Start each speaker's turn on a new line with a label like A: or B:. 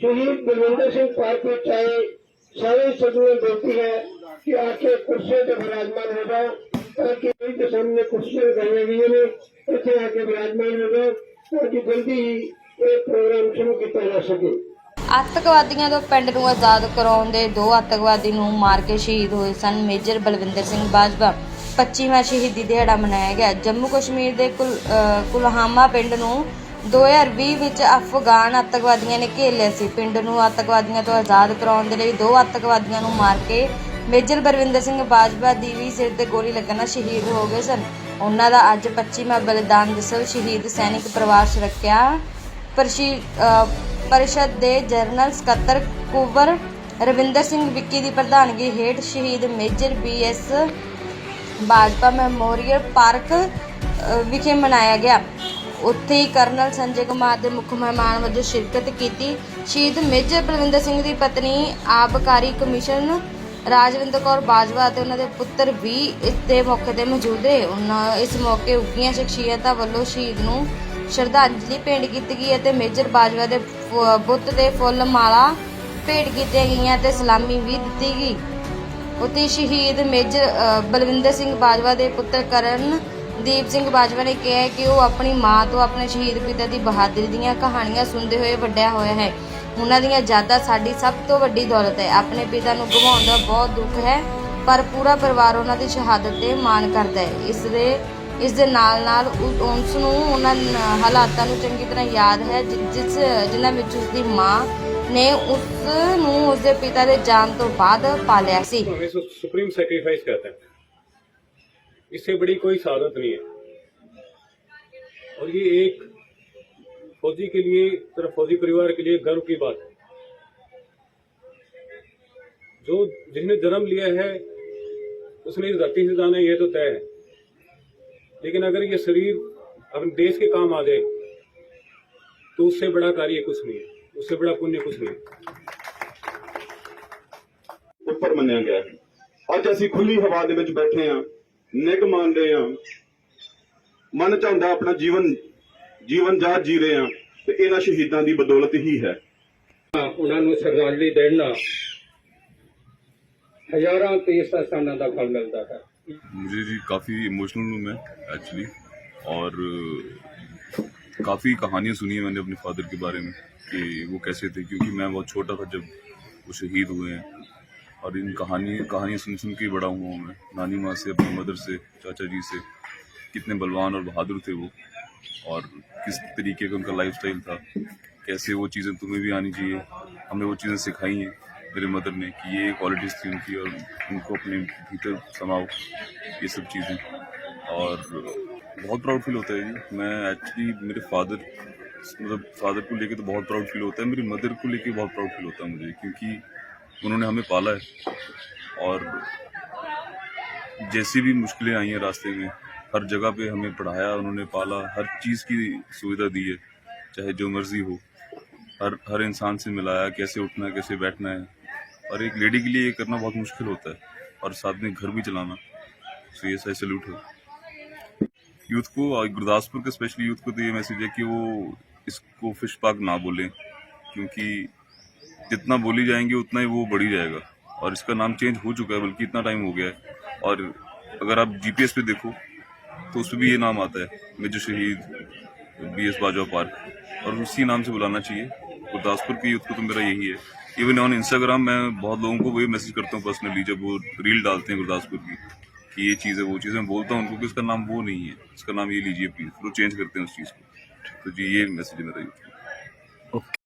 A: शहीद बलविंदर सिंह पार्क में आए सारे सदुए बेनती है कि आके कुर्सियों से विराजमान हो जाओ ताकि इनके सामने कुर्सियां लगाई गई ने इतने आके विराजमान हो जाओ ताकि जल्दी ही ये प्रोग्राम शुरू किया जा सके
B: ਅੱਤਵਾਦੀਆਂ ਤੋਂ ਪਿੰਡ ਨੂੰ ਆਜ਼ਾਦ ਕਰਾਉਣ ਦੇ ਦੋ ਅੱਤਵਾਦੀ ਨੂੰ ਮਾਰ ਕੇ ਸ਼ਹੀਦ ਹੋਏ ਸਨ ਮੇਜਰ ਬਲਵਿੰਦਰ ਸਿੰਘ ਬਾਜਵਾ 25ਵਾਂ ਸ਼ਹੀਦੀ ਦਿਹਾੜਾ ਮਨਾਇਆ ਗਿਆ ਜੰਮੂ ਕਸ਼ਮੀਰ ਦੇ ਕੁਲ ਅਹ ਕੁਲਹਾਮਾ ਪਿੰਡ ਨੂੰ 2020 ਵਿੱਚ ਅਫਗਾਨ ਅੱਤਵਾਦੀਆਂ ਨੇ ਘੇਰ ਲਿਆ ਸੀ। ਪਿੰਡ ਨੂੰ ਅੱਤਵਾਦੀਆਂ ਤੋਂ ਆਜ਼ਾਦ ਕਰਾਉਣ ਦੇ ਲਈ ਦੋ ਅੱਤਵਾਦੀਆਂ ਨੂੰ ਮਾਰ ਕੇ ਮੇਜਰ ਬਲਵਿੰਦਰ ਸਿੰਘ ਬਾਜਵਾ ਦੀ ਵੀ ਸਿਰ ਤੇ ਗੋਲੀ ਲੱਗਣ ਨਾਲ ਸ਼ਹੀਦ ਹੋ ਗਏ ਸਨ। ਉਹਨਾਂ ਦਾ ਅੱਜ 25ਵਾਂ ਬਲੀਦਾਨ ਦਿਵਸ ਸ਼ਹੀਦ ਸੈਨਿਕ ਪਰਿਵਾਰ ਸੁਰੱਖਿਆ ਪਰਸ਼ੀ ਪਰਿਸ਼ਦ ਦੇ ਜਨਰਲ ਸਕੱਤਰ ਕੁਵਰ ਰਵਿੰਦਰ ਸਿੰਘ ਵਿੱਕੀ ਦੀ ਪ੍ਰਧਾਨਗੀ ਹੇਠ ਸ਼ਹੀਦ major BS Bajwa memorial park ਵਿਖੇ ਮਨਾਇਆ ਗਿਆ। ਉੱਥੇ ਹੀ ਕਰਨਲ ਸੰਜੇ ਕੁਮਾਰ ਦੇ ਮੁੱਖ ਮਹਿਮਾਨ ਵਜੋਂ ਸ਼ਿਰਕਤ ਕੀਤੀ। ਸ਼ਹੀਦ ਮੇਜਰ ਬਲਵਿੰਦਰ ਸਿੰਘ ਦੀ ਪਤਨੀ, ਆਬਕਾਰੀ ਕਮਿਸ਼ਨ ਰਾਜਵਿੰਦਰ ਕੌਰ ਬਾਜਵਾ ਅਤੇ ਉਹਨਾਂ ਦੇ ਪੁੱਤਰ ਵੀ ਇਸ ਦੇ ਮੌਕੇ ਤੇ ਮੌਜੂਦ ਰਹੇ। ਉਹਨਾਂ ਇਸ ਮੌਕੇ ਉੱਗੀਆਂ ਸ਼ਖਸੀਅਤਾਂ ਵੱਲੋਂ ਸ਼ਹੀਦ ਨੂੰ ਸ਼ਰਧਾਂਜਲੀ ਭੇਂਟ ਕੀਤੀ ਗਈ ਅਤੇ ਮੇਜਰ ਬਾਜਵਾ ਦੇ ਫੁ- ਬੁੱਤ ਦੇ ਫੁੱਲ ਮਾਲਾ ਭੇਟ ਕੀਤੀਆਂ ਗਈਆਂ ਤੇ ਸਲਾਮੀ ਵੀ ਦਿੱਤੀ ਗਈ। ਉੱਥੇ ਸ਼ਹੀਦ ਮੇਜਰ ਬਲਵਿੰਦਰ ਸਿੰਘ ਬਾਜਵਾ ਦੇ ਪੁੱਤਰ ਕਰਨ ਦੀਪ ਸਿੰਘ ਬਾਜਵਾ ਨੇ ਕਿਹਾ ਕਿ ਉਹ ਆਪਣੀ ਮਾਂ ਤੋਂ ਆਪਣੇ ਸ਼ਹੀਦ ਪਿਤਾ ਦੀ ਬਹਾਦਰੀ ਦੀਆਂ ਕਹਾਣੀਆਂ ਸੁਣਦੇ ਹੋਏ ਵੱਡਿਆ ਹੋਇਆ ਹੈ। ਉਹਨਾਂ ਦੀਆਂ ਯਾਦਾਂ ਸਾਡੀ ਸਭ ਤੋਂ ਵੱਡੀ ਦੌਲਤ ਹੈ। ਆਪਣੇ ਪਿਤਾ ਨੂੰ ਗਵਾਉਣ ਦਾ ਬਹੁਤ ਦੁੱਖ ਹੈ, ਪਰ ਪੂਰਾ ਪਰਿਵਾਰ ਉਹਨਾਂ ਦੀ ਸ਼ਹਾਦਤ ਤੇ ਮਾਣ ਕਰਦਾ ਹੈ। ਇਸ ਦੇ ਇਸ ਦੇ ਨਾਲ ਨਾਲ ਉਸ ਨੂੰ ਉਹਨਾਂ ਹਾਲਾਤਾਂ ਨੂੰ ਚੰਗੀ ਤਰ੍ਹਾਂ ਯਾਦ ਹੈ ਜਿਸ, ਜਿਨ੍ਹਾਂ ਵਿੱਚ ਉਸ ਦੀ ਮਾਂ ਨੇ ਉਸ ਨੂੰ ਉਸ ਦੇ ਪਿਤਾ ਦੇ ਜਾਨ ਤੋਂ ਬਾਅਦ ਪਾਲਿਆ ਸੀ,
C: ਸੁਪਰੀਮ ਸੈਕਰੀਫਾਈਸ ਕਰਤਾ ਹੈ। इससे बड़ी कोई सादत नहीं है और ये एक फौजी के लिए तरफ फौजी परिवार के लिए गर्व की बात है जो जिसने जन्म लिया है उसने इस धरती से जाना ये तो तय है लेकिन अगर ये शरीर अपने देश के काम आ जाए तो उससे बड़ा कार्य कुछ नहीं है उससे बड़ा पुण्य कुछ नहीं है
D: ਉੱਪਰ ਮੰਨਿਆ ਗਿਆ ਹੈ ਅੱਜ ਅਸੀਂ ਖੁੱਲੀ ਹਵਾ ਦੇ ਵਿੱਚ ਬੈਠੇ ਹਾਂ ਨਿਗ ਮੰਨਦੇ ਹਾਂ ਮਨ ਚਾਹੁੰਦਾ ਆਪਣਾ ਜੀਵਨ ਜੀਵਨ ਜਾਤ ਜੀ ਰਹੇ ਹਾਂ ਤੇ ਇਹਨਾਂ ਸ਼ਹੀਦਾਂ ਦੀ ਬਦੌਲਤ ਹੀ ਹੈ
E: ਉਹਨਾਂ ਨੂੰ ਸ਼ਰਧਾਂਜਲੀ ਦੇਣ ਨਾਲ ਹਜ਼ਾਰਾਂ ਤੀਰਥ ਸਥਾਨਾਂ ਦਾ ਫਲ ਮਿਲਦਾ ਹੈ
F: मुझे जी काफ़ी इमोशनल हूँ मैं एक्चुअली और काफ़ी कहानियाँ सुनी है मैंने अपने फादर के बारे में कि वो कैसे थे क्योंकि मैं बहुत छोटा था जब वो शहीद हुए हैं और इन कहानी कहानियाँ सुन सुन के बड़ा हुआ मैं। नानी माँ से, अपनी मदर से, चाचा जी से, कितने बलवान और बहादुर थे वो। और किस तरीके का उनका लाइफ था, कैसे वो चीज़ें तुम्हें भी आनी चाहिए हमें वो चीज़ें सिखाई हैं मेरे मदर ने कि ये क्वालिटीज़ थी उनकी और उनको अपने भीतर समाओ, ये सब चीज़ें। और बहुत प्राउड फील होता है जी मैं एक्चुअली मेरे फादर मतलब फादर को लेके तो बहुत प्राउड फील होता है, मेरी मदर को लेके बहुत प्राउड फील होता है मुझे, क्योंकि उन्होंने हमें पाला है। और जैसी भी मुश्किलें आई हैं रास्ते में, हर जगह पे हमें पढ़ाया, उन्होंने पाला, हर चीज़ की सुविधा दी है, चाहे जो मर्ज़ी हो। हर हर इंसान से मिलाया, कैसे उठना है कैसे बैठना है। और एक लेडी के लिए ये करना बहुत मुश्किल होता है, और साथ में घर भी चलाना। तो ये सही सल्यूट है। यूथ को और गुरदासपुर के स्पेशली यूथ को तो ये मैसेज है कि वो इसको फ़िश पार्क ना बोलें, क्योंकि जितना बोली जाएँगे, उतना ही वो बढ़ी जाएगा। और इसका नाम चेंज हो चुका है, बल्कि इतना टाइम हो गया है। और अगर आप जीपीएस पे देखो तो उसमें भी ये नाम आता है, मेजर शहीद बी एस बाजवा पार्क। और उसी नाम से बुलाना चाहिए। गुरदासपुर के यूथ को तो मेरा यही है। इवन ऑन इंस्टाग्राम मैं बहुत लोगों को वही मैसेज करता हूँ पर्सनली जब वो रील डालते हैं गुरदासपुर की, कि ये चीज़ है, वो चीज़ है। मैं बोलता हूँ उनको कि उसका नाम वो नहीं है। इसका नाम ये लीजिए प्लीज़ फिर वो चेंज करते हैं उस चीज़ को। तो जी, ये मैसेज है मेरा यूथ को।